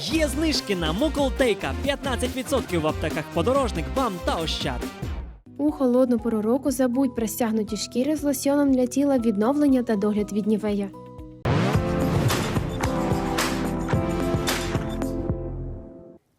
Є знижки на Муколтейка 15% в аптеках подорожник, бам та ощад. У холодну пору року забудь про стягнуті шкіри з лосьоном для тіла відновлення та догляд від нівея.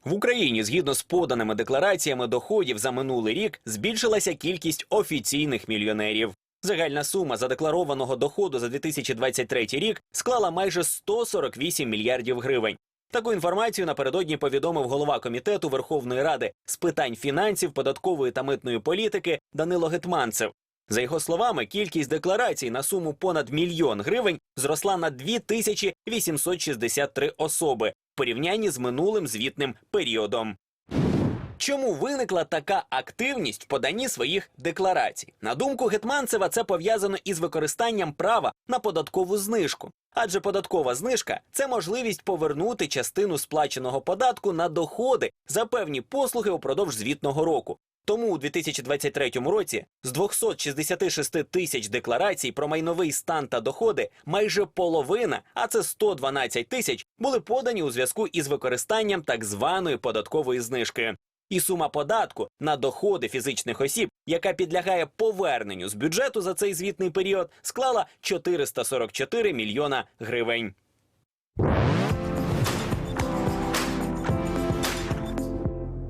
В Україні, згідно з поданими деклараціями доходів за минулий рік, збільшилася кількість офіційних мільйонерів. Загальна сума задекларованого доходу за 2023 рік склала майже 148 мільярдів гривень. Таку інформацію напередодні повідомив голова комітету Верховної Ради з питань фінансів, податкової та митної політики Данило Гетманцев. За його словами, кількість декларацій на суму понад мільйон гривень зросла на 2863 особи в порівнянні з минулим звітним періодом. Чому виникла така активність в поданні своїх декларацій? На думку Гетманцева, це пов'язано із використанням права на податкову знижку. Адже податкова знижка це можливість повернути частину сплаченого податку на доходи за певні послуги упродовж звітного року. Тому у 2023 році з 266 тисяч декларацій про майновий стан та доходи майже половина, а це 112 тисяч, були подані у зв'язку із використанням так званої податкової знижки. І сума податку на доходи фізичних осіб, яка підлягає поверненню з бюджету за цей звітний період, склала 444 мільйона гривень.